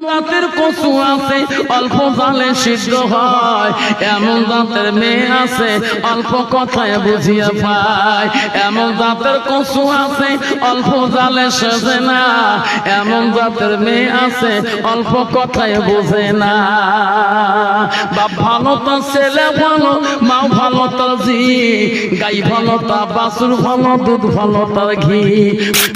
দাঁতের কচু আছে, অল্প জালে সিদ্ধ হয়। এমন দাঁতের মেয়ে আছে, অল্প কথায় বুঝিয়ে পায়। এমন দাঁতের কচু আছে, অল্প জালে সেজে না। এমন জাতের মেয়ে আছে, অল্প কথায় বোঝে না। বাপ ভালো তো ছেলে ভালো মা ভালো তো জি গাই ভালো তা বাসুর ভালো, দুধ ভালো তার ঘি।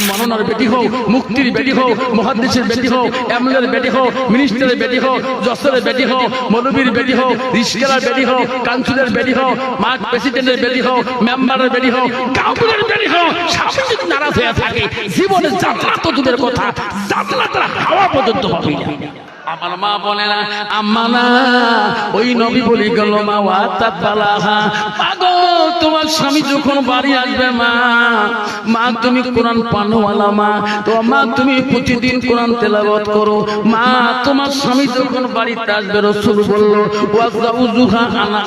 মননার বেটি হোক, মুক্তির বেটি হোক, মহাদেশের বেটি হোক, এমএলএর বেটি হোক মিনিস্টারের বেটি হোক, যশোরের বেটি হোক মৌলবীর বেটি হোক রিস্কেলার বেটি হোক কাউন্সিলের বেটি হোক মার্ক প্রেসিডেন্টের বেটি হোক, মেম্বারের বেটি হোক কাউন্সিলের বেটি হোক যদি নারাজ হয়ে থাকে, জীবনে যাত্রা তো দূরের কথা, যাত্রা তারা হাওয়া পর্যন্ত হবে আমার মা বলে না, আম্মা না, ওই নবী বলি গেল মা ওয়াতাত বালাহা পাগল তোমার স্বামী যখন বাড়ি আসবে মা মা তুমি কোরআন পানোয়ালা মা, তো মা তুমি প্রতিদিন কোরআন তেলাওয়াত করো। মা, তোমার স্বামী যখন বাড়িতে আসবে, রসুল বলল, ওয়াজা উজুহা আনা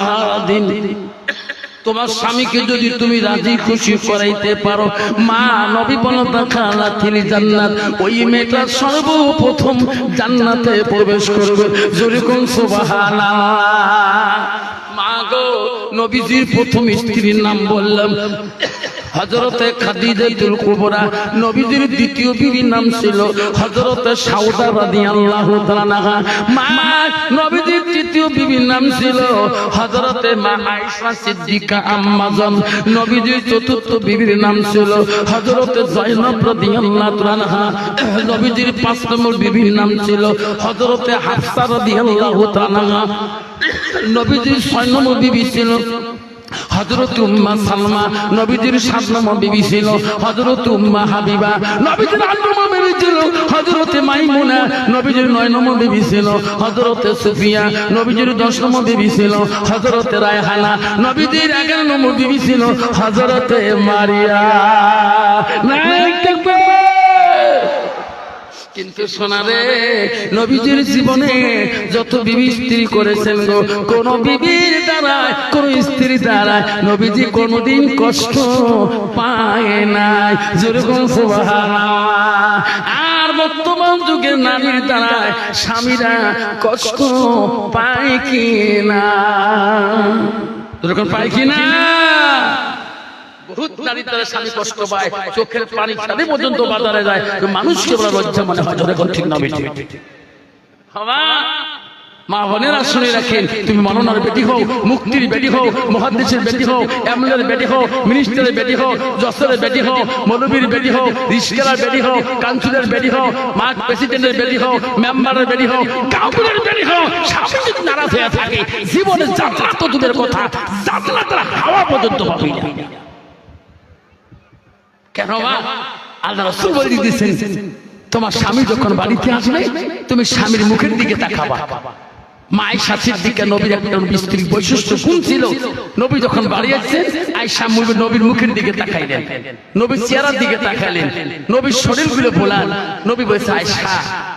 দিন তোমার স্বামীকে যদি তুমি রাজি খুশি করাইতে পারো, মা নবী বলতা খালা তিনি জান্নাত। ওই মেয়েটা সর্বপ্রথম জান্নাতে প্রবেশ করবে। যেরকম সুবাহানা মা গো, নবীজির প্রথম স্ত্রীর নাম বললাম। হজরতে খাদিজাতুল কুবরা নবীজির দ্বিতীয় বিবির নাম ছিল হজরতে সাউদা রাদিয়াল্লাহু তাআলা মা, নবীজির তৃতীয় বিবির নাম ছিল হজরতে মা আয়েশা সিদ্দিকা আম্মাজান। নবীজির চতুর্থ বিবির নাম ছিল হজরতে জয়নব রাদিয়াল্লাহু তাআলা নবীজির পাঁচ নম্বর বিবির নাম ছিল হজরতে হাফসা রাদিয়াল্লাহু তাআলা নবীজির ছয় নম্বর বিবি ছিল হজরত উম্মা সালমা নবীজির সাতনম বিবি ছিল। হজরত উম্মা হাবিবা নবীজির আট বিবি ছিল। হজরতে মাইমুনা নবীজির নয় নম্বর বিবি ছিল। সুফিয়া নবীজির বিবি ছিল। রায়হানা নবীজির এগারো বিবি ছিল। মারিয়া! কিন্তু শোনা রে নবীজির জীবনে যত বিবি স্ত্রী করেছেন গো কোন বিবির দ্বারায় কোন স্ত্রী দ্বারায় নবীজি কোনদিন কষ্ট পায় নাই। যেরকম। আর বর্তমান যুগে নারীর দ্বারায় স্বামীরা কষ্ট পায় কি না? যেরকম পায় কি না? বহুত নারী স্বামী কষ্ট পায় চোখের পানি ছাড়ে পর্যন্ত বাজারে যায় মানুষকে বলা লজ্জা মনে হয় ধরে ঠিক না হওয়া মা বোনেরা শুনে রাখেন তুমি মননার বেটি হও মুক্তির বেটি হও মহাদেশের বেটি হও এমএলএর বেটি হও মিনিস্টারের বেটি হও যশোরের বেটি হও মৌলবীর বেটি হও রিস্কেলার বেটি হও কাউন্সিলের বেটি হও মার্ক প্রেসিডেন্টের বেটি হও মেম্বারের বেটি হও কাউন্সিলের বেটি হও স্বামী যদি নারাজ হয়ে থাকে জীবনে যাত্রা তো দূরের কথা যাত্রা তারা হাওয়া পর্যন্ত হবে না কেন আল্লাহ রসুল বলে দিতেছেন তোমার স্বামী যখন বাড়িতে আসবে তুমি স্বামীর মুখের দিকে তাকাবা। মায়ের সাথীর দিকে নবীর একটা স্ত্রী বৈশিষ্ট্য কোন ছিল নবী যখন বাড়ি আয়সা নবীর মুখের দিকে তাকাইলেন। নবীর চেহারার দিকে তাকাইলেন। নবীর নবী বলছে আয়সা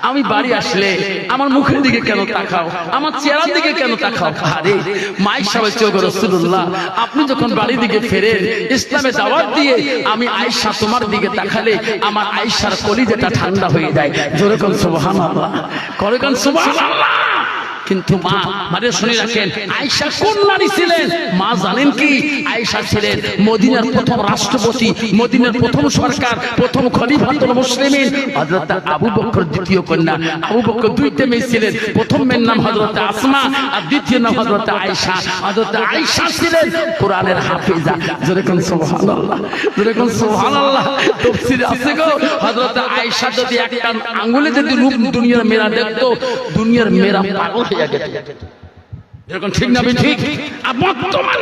আমি বাড়ি আসলে আমার মুখের দিকে কেন তাকাও? আমার চেহারার দিকে কেন তাকাও? আরে মায়ের সাহেব চোখ রসুল্লাহ আপনি যখন বাড়ির দিকে ফেরেন, ইসলামে দাওয়াত দিয়ে আমি আয়সা তোমার দিকে তাকালে আমার আয়সার কলিজাটা ঠান্ডা হয়ে যায়। জোরে কোন সুবহানাল্লাহ। করে কোন সুবহানাল্লাহ। কিন্তু মা মানে শুনে রাখেন, আয়েশা কোন নারী ছিলেন? মা জানেন কি? আয়েশা ছিলেন মদিনার প্রথম রাষ্ট্রপতি, মদিনার প্রথম সরকার, প্রথম খলিফাতুল মুসলিমিন, হযরত আবু বকর দ্বিতীয় কন্যা। আবু বকর দুইটা মেয়ে ছিলেন, প্রথম মেয়ের নাম হযরত আসমা আর দ্বিতীয় নাম হযরত আয়েশা। হযরত আয়েশা ছিলেন কোরআনের হাফেজা। জোরে কোন সুবহানাল্লাহ, জোরে কোন সুবহানাল্লাহ, তাফসীরে আছে গো। হযরত আয়েশা যদি একটা আঙ্গুলে যদি রূপ দুনিয়ার মেয়েরা দেখতো, দুনিয়ার মেয়েরা পাগল হয়ে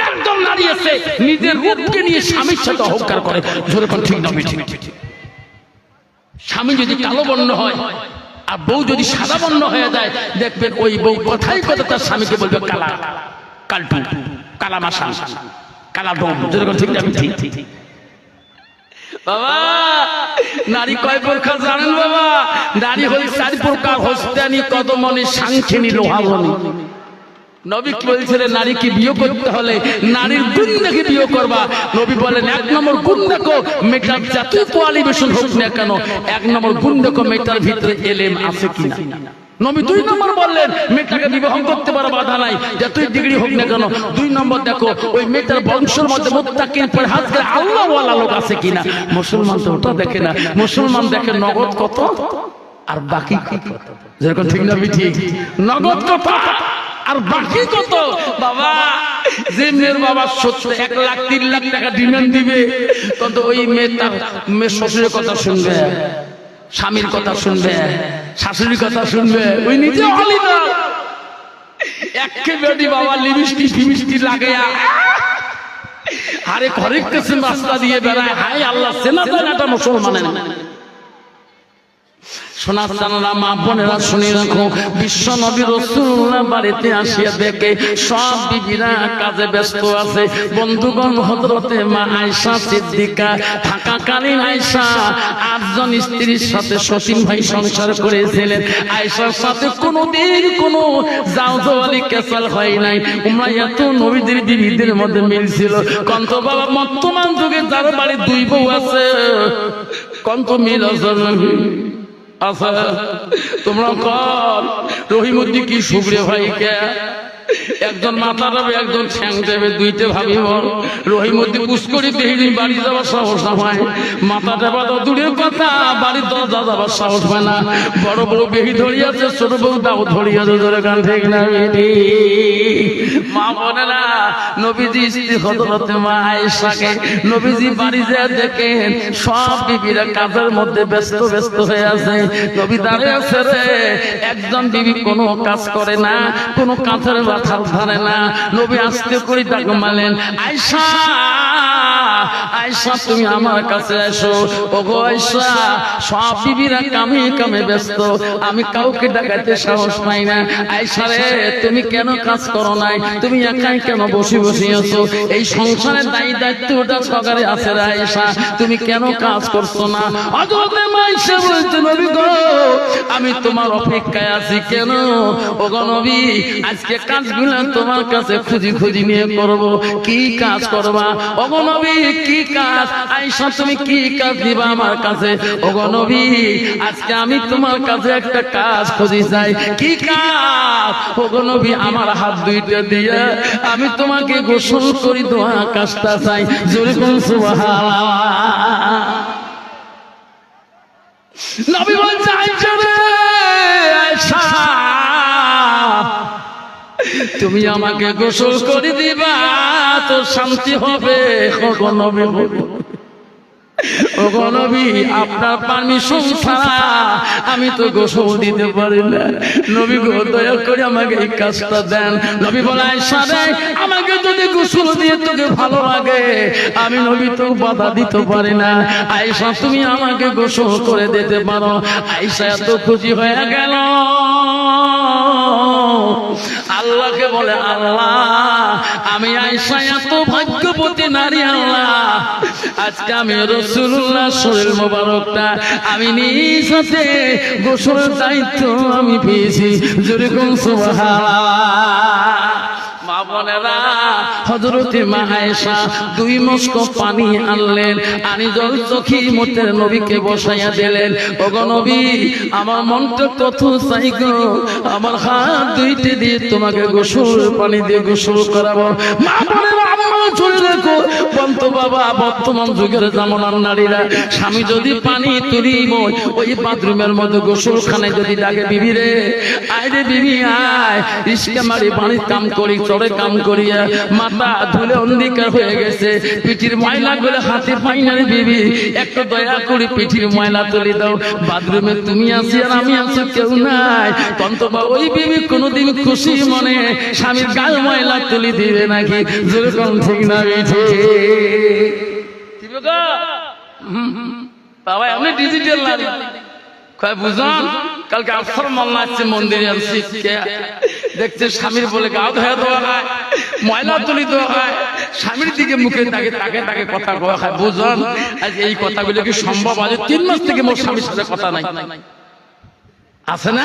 একদম নিজের নিয়ে স্বামীর করে, যেরকম ঠিক স্বামী যদি কালো বর্ণ হয়, আর বউ যদি সাদা বর্ণ হয়ে যায়, দেখবেন ওই বউ কথাই কথা তার স্বামীকে বলবে, কালা, কালটু, কালা মাসা, কালা দম যেরকম ঠিক না ঠিক বাবা, নারী কয় প্রকার জানেন বাবা? নারী চার প্রকার হস্তানি সাংখিনী লোহাবনি। নবী নারীকে করতে হলে নারীর করবা। বলেন এক নম্বর কেন, এক নম্বর মেয়েটার ভিতরে এলেম আছে কিনা? দুই নম্বর বললেন, মেয়েটাকে করতে পারো, বাধা নাই। ডিগ্রি হোক না দুই নম্বর ওই মেয়েটার আল্লাহ লোক আছে কিনা? মুসলমান তো ওটা দেখে না। মুসলমান দেখে নগদ কত? আর বাকি কত? যেরকম ঠিক না নগদ কত? আর বাকি কত? বাবা বাবা এক লাখ, তিন লাখ টাকা দিবে। তত ওই মেয়ে শ্বশুরের কথা শুনবে, স্বামীর কথা শুনবে। শাশুড়ির কথা শুনবে। ওই নিজে অলি না একেবারে বাবা লিমিষ্টি ফিমিষ্টি লাগাইয়া। আরে ঘরে কাছে রাস্তা দিয়ে বেড়ায়। হাই আল্লাহ সেনা একটা মুসলমানের। বিশ্ব দেখে কাজে ব্যস্ত আছে। মা থাকাকালীন আটজন স্ত্রীর সাথে সতীন ভাই সংসার করেছিলেন। আয়সার সাথে কোনোদিন কোনো যাও কেসাল হয় নাই। উমরা এত নবীদের বিবিদের মধ্যে মিল ছিল কন্ত বাবা, বর্তমান যুগে যার বাড়ি দুই বউ আছে, কন্ত মিল? আচ্ছা তোমরা কর রহিমুদ্দিন কি সুগ্রে ভাইকে? একজন মাথা দেবে একজন ঠ্যাং দেবে দুইতে ভাবি বল রহিমুদ্দি পুষ্করি দেহিদিন বাড়ি যাওয়ার সাহস হয় মাথা দেবা তো দূরের কথা, বাড়ির দরজা যাওয়ার সাহস হয় না। বড় বড় বেহি ধরিয়াছে, ছোট বড় দাও ধরিয়াছে, ধরে গান ঠিক না মা নবীজি স্ত্রী মা আয়েশাকে নবীজি বাড়ি দেখেন, সব বিবিরা কাজের মধ্যে ব্যস্ত ব্যস্ত হয়ে আছে। নবী দাঁড়িয়ে আছে একজন বিবি কোনো কাজ করে না, কোনো কাঁথের মাথা ধরে না। নবী আসতে করে ডাক মারলেন আয়সা আয়সা তুমি আমার কাছে এসো। আয়সা সব বিবিরা কামে কামে ব্যস্ত। আমি কাউকে ডাকাতে সাহস পাই না। আয়সা রে, তুমি কেন কাজ করো নাই? তুমি একাই কেন বসে বসে আছো? এই সংসারের দায়ী দায়িত্বটা আছে রে আয়সা তুমি কেন কাজ করছ না? মাইসা নবী গো, আমি তোমার অপেক্ষায় আছি। কেন? ও গো নবী, আজকে কাজগুলো তোমার কাছে খুঁজি খুঁজি নিয়ে করব। কি কাজ করবা? ও গো নবী, কি কাজ? আয়সা তুমি কি কাজ দিবা আমার কাছে? ও গো নবী, আজকে আমি তোমার কাছে একটা কাজ খুঁজি চাই। কি কাজ? ও গো নবী, আমার হাত দুইটা দিয়ে আমি তোমাকে গোসল করি দোয়া কাজটা চাই। জোরে কোন সুবহানাল্লাহ। নবী বলছে আয়েশা। তুমি আমাকে গোসল করে দিবা তো শান্তি হবে। নবী নবী, আপনার পারমিশন ছাড়া আমি তো গোসল দিতে পারি না। নবী গো, দয়া করে আমাকে এই কাজটা দেন। নবী বলে আয়েশা রে আমাকে যদি গোসল দিয়ে তোকে ভালো লাগে, আমি নবী তো বাধা দিতে পারি না। আয়েশা, তুমি আমাকে গোসল করে দিতে পারো। আয়েশা এত খুশি হয়ে গেল। বলে আল্লাহ, আমি আইসা এত ভাগ্যবতী নারী আল্লাহ। আজকে আমি রসুল্লাহ শরীর মোবারকটা আমি নিজ হাতে গোসলের দায়িত্ব আমি পেয়েছি। যেরকম সুবহানাল্লাহ। মা বোনেরা হজরতে মা আয়েশা দুই মস্ক পানি আনলেন আনি জল চোখি মোটের নবীকে বসাইয়া দিলেন। ওগো নবী আমার মনটা কত চাই গো আমার হাত দুইটি দিয়ে তোমাকে গোসল পানি দিয়ে গোসল করাবো। মা বন্ত বাবা, বর্তমান যুগের বিবি বিবি চড়ে কাম করিয়া মাথা ধুলে অন্ধকার হয়ে গেছে। পিঠির ময়লা গুলো হাতে পাই বিবি। একটু দয়া করে পিঠির ময়লা তুলে দাও। বাথরুমে তুমি আছি আর আমি আছি, কেউ নাই। তন্তবা ওই বিবি কোনোদিন খুশি মনে স্বামীর গাল ময়লা তুলি দিবে নাকি? যেরকম ঠিক না বেঠে বাবা আমি ডিজিটাল কয় বুঝান কালকে আফসর মাল্লা আসছে মন্দিরে আসছি দেখছে স্বামীর বলে গা ধোয়া দেওয়া হয়, ময়লা তুলি দেওয়া হয়। স্বামীর দিকে মুখে তাকে তাকে তাকে কথা কওয়া হয়। বুঝান আজ এই কথাগুলো কি সম্ভব? আজ তিন মাস থেকে মোর স্বামীর সাথে কথা নাই। আছে না?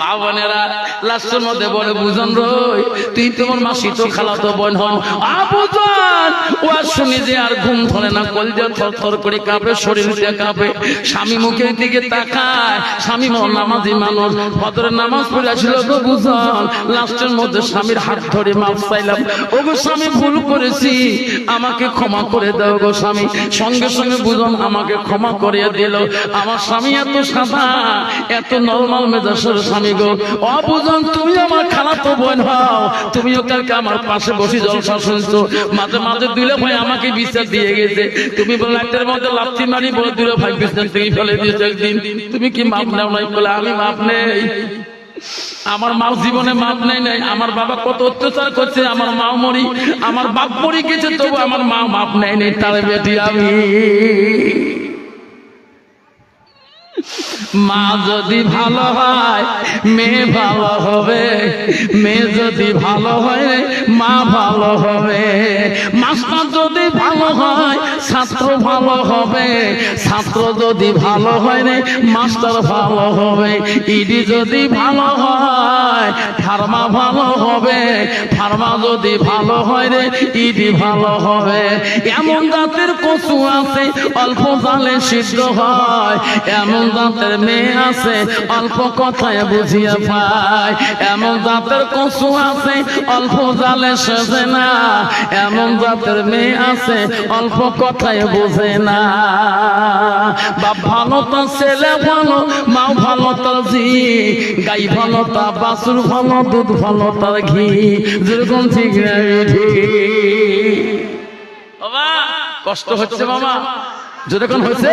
মা বোনেরা মধ্যে বলে, বুঝন রই, তুই তোমার মাসি তো খালা তো বোন আবুজন ও যে আর ঘুম ধরে না, কলজা থর থর করে কাঁপে, শরীর দিয়ে কাঁপে। স্বামী মুখের দিকে তাকায়, স্বামী নামাজি মানুষ। ফজরের নামাজ পড়ে আসছিল তো বুঝন মধ্যে স্বামীর হাত ধরে মাপ চাইলাম। ও গো স্বামী, ভুল করেছি, আমাকে ক্ষমা করে দাও গো স্বামী। সঙ্গে সঙ্গে বুঝন আমাকে ক্ষমা করে দিল। আমার স্বামী এত সাদা, এত নরমাল মেজাজের স্বামী গো। অবুজন তুমি আমার খালাতো বোন হও তুমিও কালকে আমার পাশে বসে জলসা শুনছো। মাঝে মাঝে ভাই আমাকে দিয়ে গেছে। তুমি মধ্যে মারি বলে ভাই ফেলে দিয়েছ একদিন। তুমি কি মাপ নাও নাই বলে আমি মাপ নেই। আমার মাও জীবনে মাপ নেই নাই। আমার বাবা কত অত্যাচার করছে, আমার মাও মরি। আমার বাপ মরি গেছে, তবু আমার মা মাপ নেই নেই। তার বেটি আমি। মা যদি ভালো হয়, মেয়ে ভালো হবে। মেয়ে যদি ভালো হয়, মা ভালো হবে। মাস্টার ভালো হয় ছাত্র ভালো হবে। ছাত্র যদি ভালো হয় রে, মাস্টার ভালো হবে। ইডি যদি ভালো হয় ফার্মা ভালো হবে। ফার্মা যদি ভালো হয় রে ইডি ভালো হবে। এমন জাতের কচু আছে, অল্প জালে সিদ্ধ হয়। এমন দাঁতের মেয়ে আছে, অল্প কথায় বুঝিয়ে পায়। এমন দাঁতের কচু আছে, অল্প জালে সেজে না। এমন জাতের মেয়ে আছে, অল্প কথায় বোঝে না। বাপ ভালো তো, ছেলে ভালো মা ভালো তো, জি। গাই ভালো তা বাসুর ভালো, দুধ ভালো তার ঘি। যেরকম ঠিক কষ্ট হচ্ছে, বাবা। যেরকম হচ্ছে।